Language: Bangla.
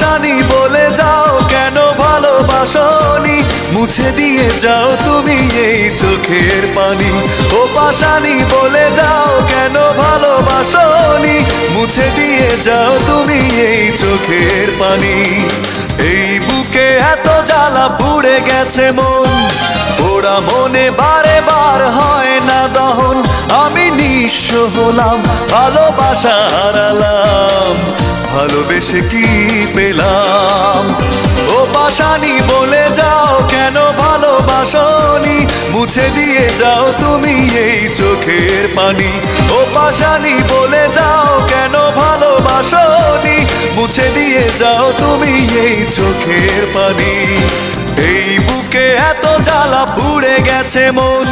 ভালোবাসানি বলে যাও কেন ভালোবাসনি? মুছে দিয়ে যাও তুমি এই চোখের পানি। ও পাশানি বলে যাও কেন ভালোবাসনি? মুছে দিয়ে যাও তুমি এই চোখের পানি। এই বুকে এত জ্বালা পুড়ে গেছে মন। ওরা মনে বারে বার হয় না দহন। আমি নিঃস্ব হলাম, ভালোবাসা হারালাম। ভালোবেসে কি পেলাম? ও পাশানি, বলে যাও কেন ভালোবাসনি? মুছে দিয়ে যাও তুমি এই চোখের পানি। ও পাশানি, বলে যাও কেন ভালোবাসনি? মুছে দিয়ে যাও তুমি এই চোখের পানি। এই বুকে এত জ্বালা, পুড়ে গেছে মন।